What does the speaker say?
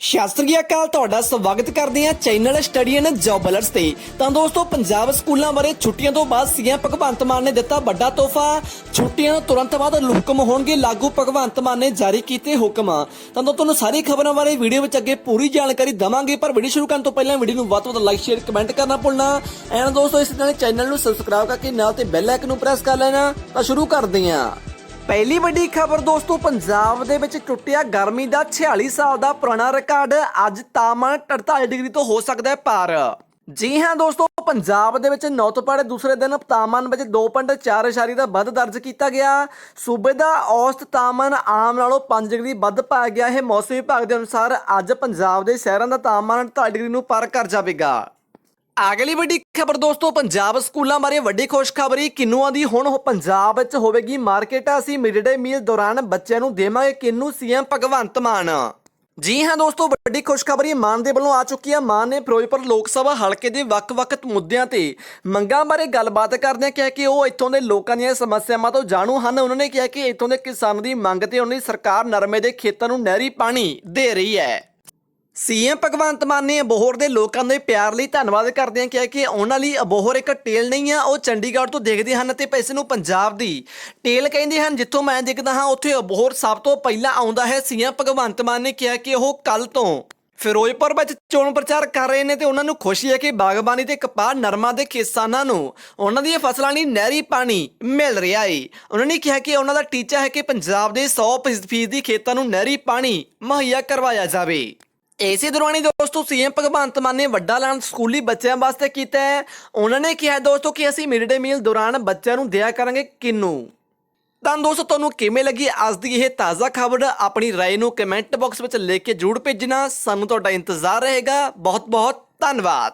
ਸ਼ਾਸਤਰੀ ਅਕਾਲ ਤੁਹਾਡਾ ਸਵਾਗਤ ਕਰਦੇ ਹਾਂ channel study and job alerts ਤੇ। ਤਾਂ ਦੋਸਤੋ, ਪੰਜਾਬ ਸਕੂਲਾਂ ਬਾਰੇ ਛੁੱਟੀਆਂ ਤੋਂ ਬਾਅਦ ਸੀਐਮ ਭਗਵੰਤ ਮਾਨ ਨੇ ਦਿੱਤਾ ਵੱਡਾ ਤੋਹਫਾ। ਛੁੱਟੀਆਂ ਤੁਰੰਤ ਬਾਅਦ ਹੁਕਮ ਹੋਣਗੇ ਲਾਗੂ, ਭਗਵੰਤ ਮਾਨ ਨੇ ਜਾਰੀ ਕੀਤੇ ਹੁਕਮ। ਤਾਂ ਦੋਸਤੋ, ਤੁਹਾਨੂੰ ਸਾਰੀ ਖਬਰਾਂ ਬਾਰੇ ਵੀਡੀਓ ਵਿੱਚ ਅੱਗੇ ਪੂਰੀ ਜਾਣਕਾਰੀ ਦਵਾਂਗੇ, ਪਰ ਵੀਡੀਓ ਸ਼ੁਰੂ ਕਰਨ ਤੋਂ ਪਹਿਲਾਂ ਵੀਡੀਓ ਨੂੰ ਵੱਧ ਤੋਂ ਵੱਧ ਲਾਈਕ ਸ਼ੇਅਰ ਕਮੈਂਟ ਕਰਨਾ ਭੁੱਲਣਾ। ਐਂਡ ਦੋਸਤੋ, ਇਸ ਨਾਲ ਚੈਨਲ ਨੂੰ ਸਬਸਕ੍ਰਾਈਬ ਕਰਕੇ ਨਾਲ ਤੇ ਬੈਲ ਆਈਕਨ ਨੂੰ ਪ੍ਰੈਸ ਕਰ ਲੈਣਾ। ਤਾਂ ਸ਼ੁਰੂ ਕਰਦੇ ਹਾਂ। ਪਹਿਲੀ ਵੱਡੀ ਖਬਰ ਦੋਸਤੋ, ਪੰਜਾਬ ਦੇ ਵਿੱਚ ਟੁੱਟਿਆ ਗਰਮੀ ਦਾ 46 ਸਾਲ ਦਾ ਪੁਰਾਣਾ ਰਿਕਾਰਡ। ਅੱਜ ਤਾਪਮਾਨ 48 ਡਿਗਰੀ ਤੋਂ ਹੋ ਸਕਦਾ ਹੈ ਪਾਰ। ਜੀ ਹਾਂ ਦੋਸਤੋ, ਪੰਜਾਬ ਦੇ ਵਿੱਚ ਨੌਤਪਾੜੇ ਦੂਸਰੇ ਦਿਨ ਤਾਪਮਾਨ ਵਿੱਚ 2.4 ਦਾ ਵੱਧ ਦਰਜ ਕੀਤਾ ਗਿਆ। ਸੂਬੇ ਦਾ ਔਸਤ ਤਾਪਮਾਨ ਆਮ ਨਾਲੋਂ 5 ਡਿਗਰੀ ਵੱਧ ਪਾਇਆ ਗਿਆ। ਹੈ ਮੌਸਮ ਵਿਭਾਗ ਦੇ ਅਨੁਸਾਰ ਅੱਜ ਪੰਜਾਬ ਦੇ ਸ਼ਹਿਰਾਂ ਦਾ ਤਾਪਮਾਨ 48 ਡਿਗਰੀ ਨੂੰ ਪਾਰ ਕਰ ਜਾਵੇਗਾ। ਅਗਲੀ ਵੱਡੀ ਖਬਰ ਦੋਸਤੋ, ਪੰਜਾਬ ਸਕੂਲਾਂ ਬਾਰੇ ਵੱਡੀ ਖੁਸ਼ਖਬਰੀ ਕਿੰਨੂਆਂ ਦੀ ਹੁਣ ਪੰਜਾਬ ਵਿੱਚ ਹੋਵੇਗੀ ਮਾਰਕੀਟ, ਅਸੀਂ ਮਿਡ ਡੇ ਮੀਲ ਦੌਰਾਨ ਬੱਚਿਆਂ ਨੂੰ ਦੇਵਾਂਗੇ ਕਿੰਨੂ ਸੀਐਮ ਭਗਵੰਤ ਮਾਨ। ਜੀ ਹਾਂ ਦੋਸਤੋ, ਵੱਡੀ ਖੁਸ਼ਖਬਰੀ ਮਾਨ ਦੇ ਵੱਲੋਂ ਆ ਚੁੱਕੀ ਹੈ ਮਾਨ ਨੇ ਫਿਰੋਜ਼ਪੁਰ ਲੋਕ ਸਭਾ ਹਲਕੇ ਦੇ ਵੱਖ-ਵੱਖ ਮੁੱਦਿਆਂ ਤੇ ਮੰਗਾਂ ਬਾਰੇ ਗੱਲਬਾਤ ਕਰਦਿਆਂ ਕਿਹਾ ਕਿ ਉਹ ਇੱਥੋਂ ਦੇ ਲੋਕਾਂ ਦੀਆਂ ਸਮੱਸਿਆਵਾਂ ਤੋਂ ਜਾਣੂ ਹਨ। ਉਹਨਾਂ ਨੇ ਕਿਹਾ ਕਿ ਇੱਥੋਂ ਦੇ ਕਿਸਾਨਾਂ ਦੀ ਮੰਗ ਤੇ ਉਹਨਾਂ ਦੀ ਸਰਕਾਰ ਨਰਮੇ ਦੇ ਖੇਤਾਂ ਨੂੰ ਨਹਿਰੀ ਪਾਣੀ ਦੇ ਰਹੀ ਹੈ। ਸੀਐਮ ਭਗਵੰਤ ਮਾਨ ਨੇ ਅਬੋਹਰ ਦੇ ਲੋਕਾਂ ਦੇ ਪਿਆਰ ਲਈ ਧੰਨਵਾਦ ਕਰਦਿਆਂ ਕਿਹਾ ਕਿ ਉਹਨਾਂ ਲਈ ਅਬੋਹਰ ਇੱਕ ਟੇਲ ਨਹੀਂ ਆ, ਉਹ ਚੰਡੀਗੜ੍ਹ ਤੋਂ ਦੇਖਦੇ ਹਨ ਤੇ ਪੈਸੇ ਨੂੰ ਪੰਜਾਬ ਦੀ ਟੇਲ ਕਹਿੰਦੇ ਹਨ। ਜਿੱਥੋਂ ਮੈਂ ਦਿਖਦਾ ਹਾਂ, ਉੱਥੇ ਅਬੋਹਰ ਸਭ ਤੋਂ ਪਹਿਲਾਂ ਆਉਂਦਾ ਹੈ। ਸੀਐਮ ਭਗਵੰਤ ਮਾਨ ਨੇ ਕਿਹਾ ਕਿ ਉਹ ਕੱਲ ਤੋਂ ਫਿਰੋਜ਼ਪੁਰ ਵਿੱਚ ਚੋਣ ਪ੍ਰਚਾਰ ਕਰ ਰਹੇ ਨੇ ਤੇ ਉਹਨਾਂ ਨੂੰ ਖੁਸ਼ੀ ਹੈ ਕਿ ਬਾਗਬਾਨੀ ਤੇ ਕਪਾਹ ਨਰਮਾ ਦੇ ਕਿਸਾਨਾਂ ਨੂੰ ਉਹਨਾਂ ਦੀਆਂ ਫਸਲਾਂ ਲਈ ਨਹਿਰੀ ਪਾਣੀ ਮਿਲ ਰਿਹਾ ਹੈ ਉਹਨਾਂ ਨੇ ਕਿਹਾ ਕਿ ਉਹਨਾਂ ਦਾ ਟੀਚਾ ਹੈ ਕਿ ਪੰਜਾਬ ਦੇ 100% ਦੀ ਖੇਤਾਂ ਨੂੰ ਨਹਿਰੀ ਪਾਣੀ ਮੁਹੱਈਆ ਕਰਵਾਇਆ ਜਾਵੇ। ਇਸੇ ਦੌਰਾਨ ਹੀ ਦੋਸਤੋ ਸੀਐਮ ਭਗਵੰਤ ਮਾਨ ਨੇ ਵੱਡਾ ਐਲਾਨ ਸਕੂਲੀ ਬੱਚਿਆਂ ਵਾਸਤੇ ਕੀਤਾ ਹੈ ਉਹਨਾਂ ਨੇ ਕਿਹਾ ਦੋਸਤੋ ਕਿ ਅਸੀਂ ਮਿਡ ਡੇ ਮੀਲ ਦੌਰਾਨ ਬੱਚਿਆਂ ਨੂੰ ਦਿਆ ਕਰਾਂਗੇ ਕਿੰਨੂ ਤਾਂ ਦੋਸਤੋ ਤੁਹਾਨੂੰ ਕਿਵੇਂ ਲੱਗੀ ਅੱਜ ਦੀ ਇਹ ਤਾਜ਼ਾ ਖਬਰ ਆਪਣੀ رائے ਨੂੰ ਕਮੈਂਟ ਬਾਕਸ ਵਿੱਚ ਲਿਖ ਕੇ ਜਰੂਰ ਭੇਜਣਾ ਸਾਨੂੰ ਤੁਹਾਡਾ ਇੰਤਜ਼ਾਰ ਰਹੇਗਾ ਬਹੁਤ ਬਹੁਤ ਧੰਨਵਾਦ